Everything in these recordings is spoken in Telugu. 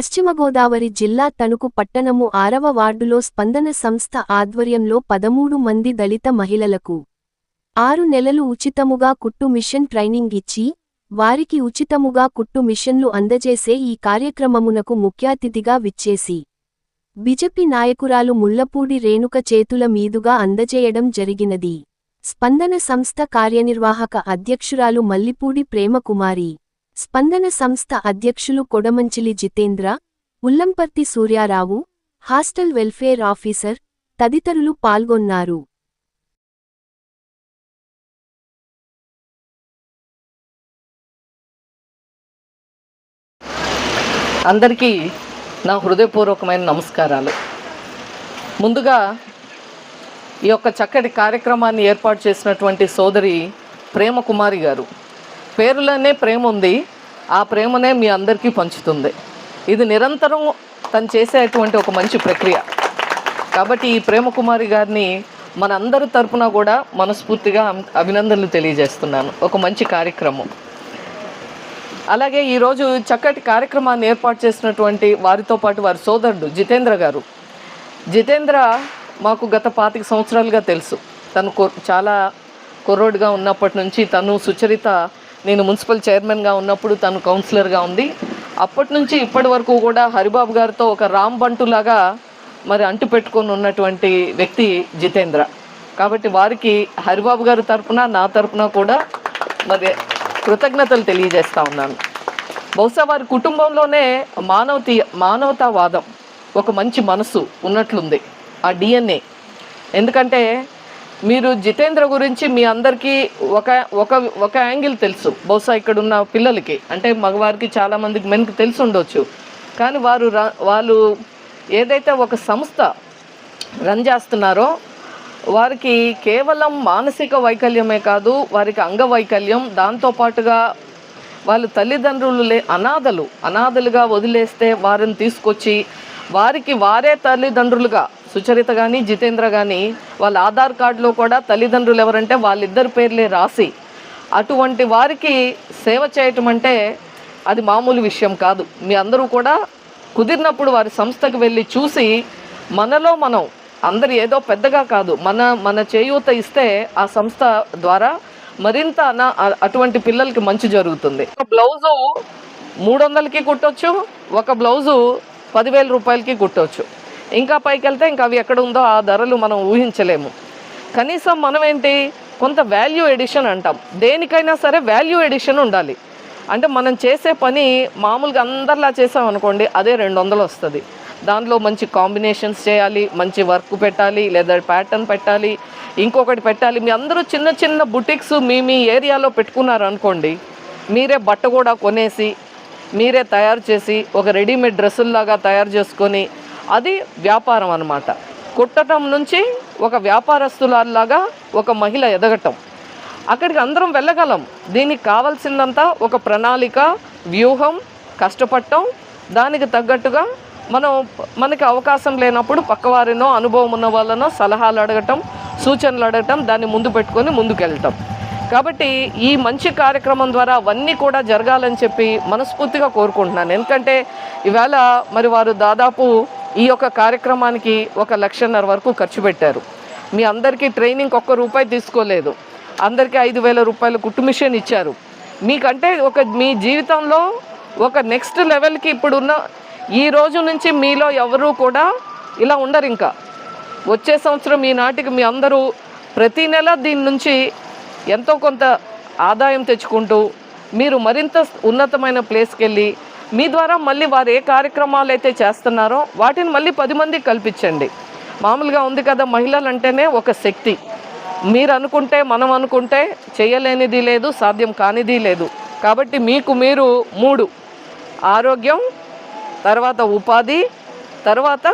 పశ్చిమ గోదావరి జిల్లా తణుకు పట్టణము ఆరవ వార్డులో స్పందన సంస్థ ఆధ్వర్యంలో పదమూడు మంది దళిత మహిళలకు ఆరు నెలలు ఉచితముగా కుట్టు మిషన్ ట్రైనింగ్ ఇచ్చి వారికి ఉచితముగా కుట్టు మిషన్లు అందజేసే ఈ కార్యక్రమమునకు ముఖ్యాతిథిగా విచ్చేసి బిజెపి నాయకురాలు ముళ్ళపూడి రేణుక చేతుల మీదుగా అందజేయడం జరిగినది. స్పందన సంస్థ కార్యనిర్వాహక అధ్యక్షురాలు మల్లిపూడి ప్రేమకుమారి స్పందన సంస్థ అధ్యక్షులు Kodamanchili Jitendra Ullamparthi Suryarao hostel welfare officer తదితరులు పాల్గొన్నారు. అందరికీ నా హృదయపూర్వకమైన నమస్కారాలు. ముందుగా ఈ యొక్క చక్కటి కార్యక్రమాన్ని ఏర్పాటు చేసినటువంటి సోదరి ప్రేమ కుమారి గారు పేరులోనే ప్రేమ ఉంది. ఆ ప్రేమనే మీ అందరికీ పంచుతుంది. ఇది నిరంతరం తను చేసేటువంటి ఒక మంచి ప్రక్రియ. కాబట్టి ఈ ప్రేమ కుమారి గారిని మనందరి తరపున కూడా మనస్ఫూర్తిగా అభినందనలు తెలియజేస్తున్నాను. ఒక మంచి కార్యక్రమం. అలాగే ఈరోజు చక్కటి కార్యక్రమాన్ని ఏర్పాటు చేసినటువంటి వారితో పాటు వారి సోదరుడు జితేంద్ర గారు. జితేంద్ర మాకు గత పాతిక సంవత్సరాలుగా తెలుసు. తను కొ- చాలా కుర్రోడ్గా ఉన్నప్పటి నుంచి తను సుచరిత నేను మున్సిపల్ చైర్మన్గా ఉన్నప్పుడు తను కౌన్సిలర్గా ఉంది. అప్పటి నుంచి ఇప్పటి వరకు కూడా హరిబాబు గారితో ఒక రామ్ బంటులాగా మరి అంటు పెట్టుకొని ఉన్నటువంటి వ్యక్తి జితేంద్ర. కాబట్టి వారికి హరిబాబు గారి తరపున నా తరపున కూడా మరి కృతజ్ఞతలు తెలియజేస్తా ఉన్నాను. బహుశా వారి కుటుంబంలోనే మానవతీ మానవతావాదం ఒక మంచి మనసు ఉన్నట్లుంది. ఆ డిఎన్ఏ. ఎందుకంటే మీరు జితేంద్ర గురించి మీ అందరికీ ఒక ఒక ఒక యాంగిల్ తెలుసు. బహుశా ఇక్కడ ఉన్న పిల్లలకి. అంటే మగవారికి చాలామందికి మెన్కి తెలిసి ఉండొచ్చు. కానీ వారు ర- వాళ్ళు ఏదైతే ఒక సంస్థ రన్ చేస్తున్నారో వారికి కేవలం మానసిక వైకల్యమే కాదు వారికి అంగవైకల్యం దాంతోపాటుగా వాళ్ళు తల్లిదండ్రులు లే అనాథలు అనాథలుగా వదిలేస్తే వారిని తీసుకొచ్చి వారికి వారే తల్లిదండ్రులుగా సుచరిత కానీ జితేంద్ర కానీ వాళ్ళ ఆధార్ కార్డులో కూడా తల్లిదండ్రులు ఎవరంటే వాళ్ళిద్దరి పేర్లే రాసి అటువంటి వారికి సేవ చేయటం అంటే అది మామూలు విషయం కాదు. మీ అందరూ కూడా కుదిరినప్పుడు వారి సంస్థకు వెళ్ళి చూసి మనలో మనం అందరు ఏదో పెద్దగా కాదు మన మన చేయూత ఇస్తే ఆ సంస్థ ద్వారా మరింత నా అటువంటి పిల్లలకి మంచి జరుగుతుంది. ఒక బ్లౌజు మూడు వందలకి కుట్టొచ్చు ఒక బ్లౌజు పదివేల రూపాయలకి కుట్టొచ్చు. ఇంకా పైకి వెళ్తే ఇంకా అవి ఎక్కడ ఉందో ఆ ధరలు మనం ఊహించలేము. కనీసం మనం ఏంటి కొంత వాల్యూ ఎడిషన్ అంటాం. దేనికైనా సరే వాల్యూ ఎడిషన్ ఉండాలి. అంటే మనం చేసే పని మామూలుగా అందరిలా చేసామనుకోండి అదే రెండు వందలు వస్తుంది. దానిలో మంచి కాంబినేషన్స్ చేయాలి మంచి వర్క్ పెట్టాలి లేదా ప్యాటర్న్ పెట్టాలి ఇంకొకటి పెట్టాలి. మీ అందరూ చిన్న చిన్న బుటిక్స్ మీ మీ ఏరియాలో పెట్టుకున్నారు అనుకోండి మీరే బట్ట కూడా కొనేసి మీరే తయారు చేసి ఒక రెడీమేడ్ డ్రెస్సుల్లాగా తయారు చేసుకొని అది వ్యాపారం అనమాట కుట్టడం నుంచి ఒక వ్యాపారస్తులాగా ఒక మహిళ ఎదగటం. అక్కడికి అందరం వెళ్ళగలం. దీనికి కావాల్సిందంతా ఒక ప్రణాళిక వ్యూహం కష్టపడటం దానికి తగ్గట్టుగా మనం మనకి అవకాశం లేనప్పుడు పక్కవారినో అనుభవం ఉన్న వాళ్ళనో సలహాలు అడగటం సూచనలు అడగటం దాన్ని ముందు పెట్టుకొని ముందుకెళ్ళటం కాబట్టి ఈ మంచి కార్యక్రమం ద్వారా అవన్నీ కూడా జరగాలని చెప్పి మనస్ఫూర్తిగా కోరుకుంటున్నాను. ఎందుకంటే ఇవాళ మరి వారు దాదాపు ఈ యొక్క కార్యక్రమానికి ఒక లక్షన్నర వరకు ఖర్చు పెట్టారు. మీ అందరికీ ట్రైనింగ్ ఒక్క రూపాయి తీసుకోలేదు. అందరికీ ఐదు వేల రూపాయల కుట్టు మిషన్ ఇచ్చారు. మీకంటే ఒక మీ జీవితంలో ఒక నెక్స్ట్ లెవెల్కి ఇప్పుడున్న ఈ రోజు నుంచి మీలో ఎవరు కూడా ఇలా ఉండరు ఇంకా. వచ్చే సంవత్సరం ఈ నాటికి మీ అందరూ ప్రతి నెల దీని నుంచి ఎంతో కొంత ఆదాయం తెచ్చుకుంటూ మీరు మరింత ఉన్నతమైన ప్లేస్కి వెళ్ళి మీ ద్వారా మళ్ళీ వారు ఏ కార్యక్రమాలు అయితే చేస్తున్నారో వాటిని మళ్ళీ పది మందికి కల్పించండి. మామూలుగా ఉంది కదా మహిళలు అంటేనే ఒక శక్తి. మీరు అనుకుంటే మనం అనుకుంటే చేయలేనిది లేదు సాధ్యం కానిది లేదు. కాబట్టి మీకు మీరు మూడు. ఆరోగ్యం తర్వాత ఉపాధి తర్వాత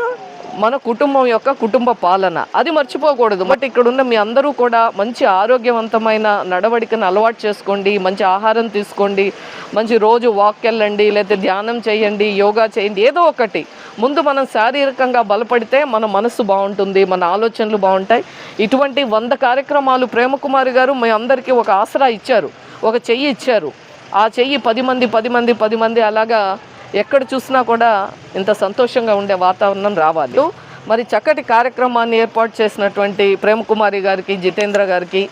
మన కుటుంబం యొక్క కుటుంబ పాలన. అది మర్చిపోకూడదు. బట్ ఇక్కడ ఉన్న మీ అందరూ కూడా మంచి ఆరోగ్యవంతమైన నడవడికను అలవాటు చేసుకోండి. మంచి ఆహారం తీసుకోండి. మంచి రోజు వాక్ వెళ్ళండి లేకపోతే ధ్యానం చేయండి. యోగా చేయండి. ఏదో ఒకటి. ముందు మనం శారీరకంగా బలపడితే మన మనసు బాగుంటుంది. మన ఆలోచనలు బాగుంటాయి. ఇటువంటి వంద కార్యక్రమాలు ప్రేమకుమారి గారు మీ అందరికీ ఒక ఆసరా ఇచ్చారు. ఒక చెయ్యి ఇచ్చారు. ఆ చెయ్యి పది మంది పది మంది పది మంది అలాగా ఎక్కడ చూసినా కూడా ఇంత సంతోషంగా ఉండే వాతావరణం రావాలి. మరి చక్కటి కార్యక్రమాన్ని ఏర్పాటు చేసినటువంటి ప్రేమకుమారి గారికి జితేంద్ర గారికి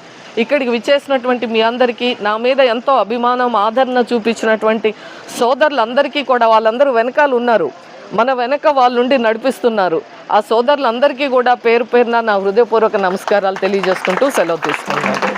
ఇక్కడికి విచ్చేసినటువంటి మీ అందరికీ నా మీద ఎంతో అభిమానం ఆదరణ చూపించినటువంటి సోదరులందరికీ కూడా వాళ్ళందరూ వెనకాల ఉన్నారు. మన వెనక వాళ్ళుండి నడిపిస్తున్నారు. ఆ సోదరులందరికీ కూడా పేరు పేరున నా హృదయపూర్వక నమస్కారాలు తెలియజేసుకుంటూ సెలవు తీసుకున్నాను